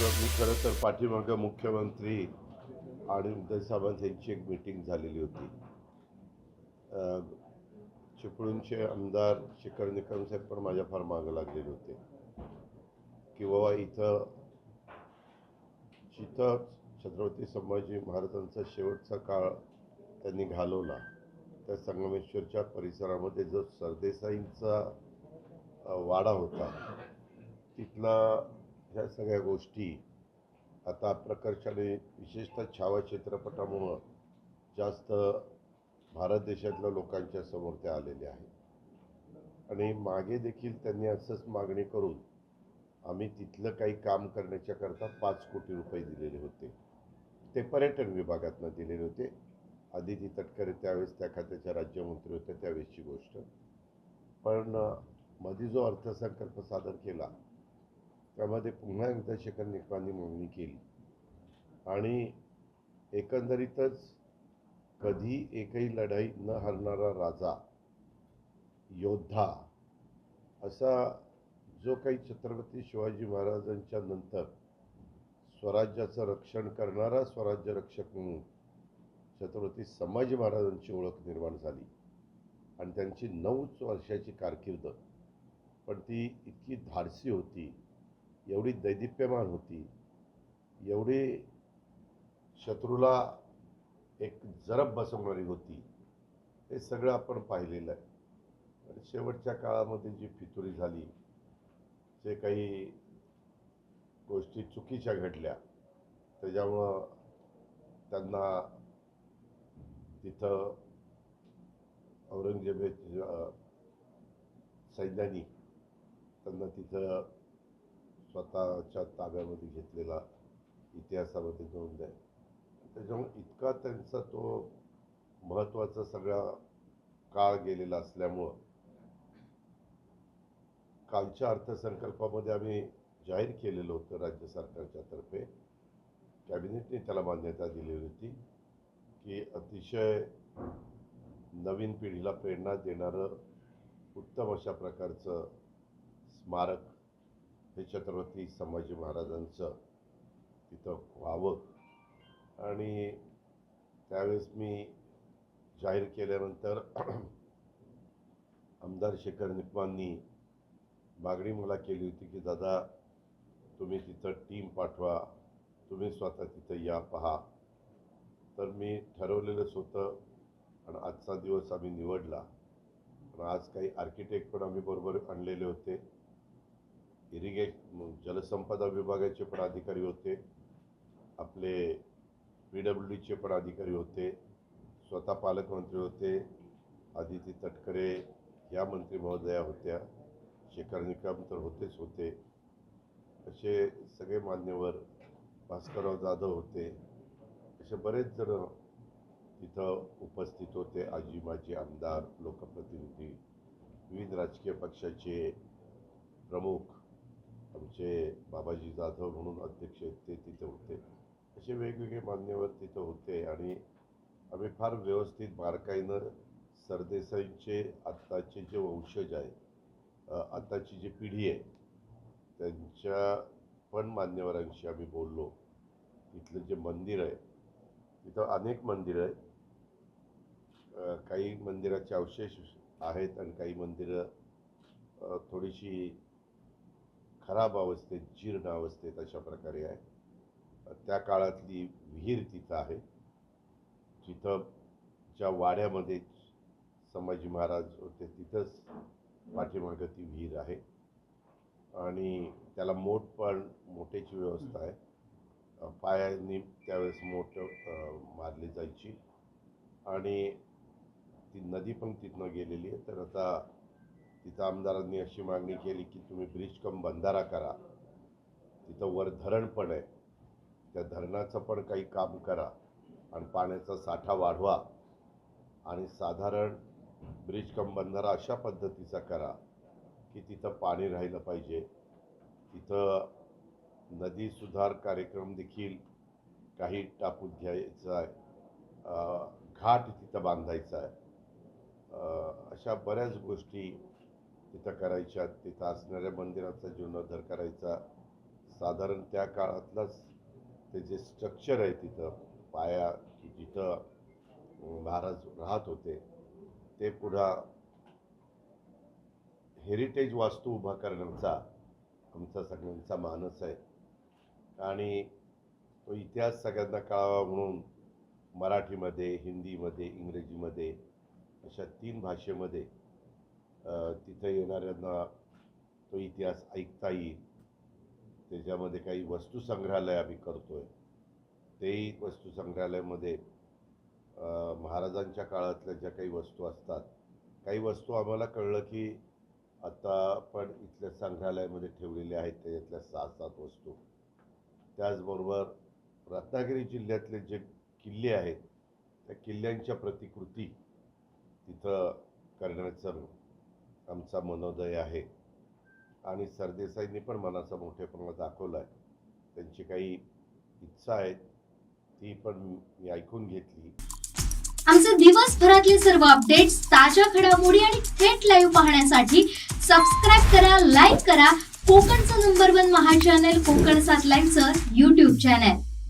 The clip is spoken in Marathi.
मी खरं तर पाठीमागं मुख्यमंत्री आणि उदय सामंत यांची एक मीटिंग झालेली होती. चिपळूणचे आमदार शिखर निकम साहेब पण माझ्या फार मागं लागलेले होते. की बाबा इथं जिथं छत्रपती संभाजी महाराजांचा शेवटचा काळ त्यांनी घालवला त्या संगमेश्वरच्या परिसरामध्ये जो सरदेसाईंचा वाडा होता तिथला ह्या सगळ्या गोष्टी आता प्रकर्षाने विशेषतः छावा चित्रपटामुळं जास्त भारत देशातल्या लोकांच्या समोर त्या आलेल्या आहेत. आणि मागे देखील त्यांनी असंच मागणी करून आम्ही तिथलं काही काम करण्याच्याकरता पाच कोटी रुपये दिलेले होते. ते पर्यटन विभागातनं दिलेले होते. आदिती तटकरे त्यावेळेस त्या खात्याच्या राज्यमंत्री होत्या त्यावेळेसची गोष्ट. पण मध्ये जो अर्थसंकल्प सादर केला त्यामध्ये पुन्हा एकदा शेखर निकमांनी मागणी केली. आणि एकंदरीतच कधी एकही लढाई न हरणारा राजा योद्धा असा जो काही छत्रपती शिवाजी महाराजांच्या नंतर स्वराज्याचं रक्षण करणारा स्वराज्य रक्षक म्हणून छत्रपती संभाजी महाराजांची ओळख निर्माण झाली. आणि त्यांची नऊच वर्षाची कारकीर्द. पण ती इतकी धाडसी होती एवढी दैदिप्यमान होती एवढी शत्रूला एक जरब बसवणारी होती हे सगळं आपण पाहिलेलं आहे. आणि शेवटच्या काळामध्ये जी फितुरी झाली जे काही गोष्टी चुकीच्या घडल्या त्याच्यामुळं त्यांना तिथं औरंगजेबे सैन्यानी त्यांना तिथं स्वतःच्या ताब्यामध्ये घेतलेला इतिहासामध्ये नोंद आहे त्याच्यामुळे इतका त्यांचा तो महत्त्वाचा सगळा काळ गेलेला असल्यामुळं कालच्या अर्थसंकल्पामध्ये आम्ही जाहीर केलेलं होतं राज्य सरकारच्या तर्फे. कॅबिनेटने त्याला मान्यता दिलेली होती की अतिशय नवीन पिढीला प्रेरणा देणारं उत्तम अशा प्रकारचं स्मारक हे छत्रपती संभाजी महाराजांचं तिथं व्हावं. आणि त्यावेळेस मी जाहीर केल्यानंतर आमदार शेखर निकमांनी मागणी मला केली होती की दादा तुम्ही तिथं टीम पाठवा. तुम्ही स्वतः तिथं या पहा. तर मी ठरवलेलंच होतं आणि आजचा दिवस आम्ही निवडला. आणि आज काही आर्किटेक्ट पण आम्ही बरोबर आणलेले होते. इरिगेट जलसंपदा विभागाचे पण अधिकारी होते. आपले पी डब्ल्यू डीचे पण अधिकारी होते. स्वतः पालकमंत्री होते. आदिती तटकरे या मंत्री महोदया होत्या. शेखर निकम तर होतेच होते. असे सगळे मान्यवर भास्करराव जाधव होते. असे बरेच जण तिथं उपस्थित होते. आजी माजी आमदार लोकप्रतिनिधी विविध राजकीय पक्षाचे प्रमुख आमचे बाबाजी जाधव म्हणून अध्यक्ष ते तिथे होते. असे वेगवेगळे मान्यवर तिथं होते आणि आम्ही फार व्यवस्थित बारकाईनं सरदेसाईंचे आत्ताचे जे वंशज आहे आत्ताची जी पिढी आहे त्यांच्या पण मान्यवरांशी आम्ही बोललो. तिथलं जे मंदिर आहे तिथं अनेक मंदिरं आहेत. काही मंदिराचे अवशेष आहेत आणि काही मंदिरं थोडीशी खराब अवस्थेत जीर्ण अवस्थेत अशा प्रकारे आहे. त्या काळातली विहीर तिथं आहे. जिथं ज्या वाड्यामध्ये संभाजी महाराज होते तिथंच पाठीमागं ती विहीर आहे. आणि त्याला मोठ पण मोठ्याची व्यवस्था आहे. पायांनी त्यावेळेस मोठ मारली जायची. आणि ती नदी पण तिथनं गेलेली आहे. तर आता तिथं आमदारांनी अशी मागणी केली की तुम्ही ब्रिज कम बंधारा करा. तिथं वर धरण पण आहे. त्या धरणाचं पण काही काम करा आणि पाण्याचा साठा वाढवा आणि साधारण ब्रिज कम बंधारा अशा पद्धतीचा करा की तिथं पाणी राहिलं पाहिजे. तिथं नदी सुधार कार्यक्रम देखील काही टाकून घ्यायचा आहे. घाट तिथं बांधायचा आहे. अशा बऱ्याच गोष्टी तिथं करायच्या तिथं असणाऱ्या मंदिराचा जीर्णोद्धार करायचा. साधारण त्या काळातलाच ते जे स्ट्रक्चर आहे तिथं पाया की जिथं महाराज राहत होते ते पुन्हा हेरिटेज वास्तू उभा करण्याचा आमचा सगळ्यांचा मानस आहे. आणि तो इतिहास सगळ्यांना कळावा म्हणून मराठीमध्ये हिंदीमध्ये इंग्रजीमध्ये अशा तीन भाषेमध्ये तिथं येणाऱ्यांना तो इतिहास ऐकता येईल त्याच्यामध्ये काही वस्तू संग्रहालय आम्ही आहे तेही वस्तूसंग्रहालयामध्ये महाराजांच्या काळातल्या ज्या काही वस्तू असतात काही वस्तू आम्हाला कळलं की आता पण इथल्या संग्रहालयामध्ये ठेवलेल्या आहेत त्याच्यातल्या सहा सात वस्तू. त्याचबरोबर रत्नागिरी जिल्ह्यातले जे किल्ले आहेत त्या किल्ल्यांच्या प्रतिकृती तिथं करण्याचं आमचा मनोदय आहे. आणि सरदेसाईंनी पण मनाचा मोठेपणा दाखवला आहे त्यांची काही इच्छा आहेत ती पण मी ऐकून घेतली. आमचे दिवसभरातले सर्व अपडेट्स ताज्या घडामोडी आणि थेट लाईव्ह पाहण्यासाठी सबस्क्राईब करा लाईक करा. कोकणचं नंबर वन महा चॅनल कोकण सात लाईनचं युट्यूब चॅनल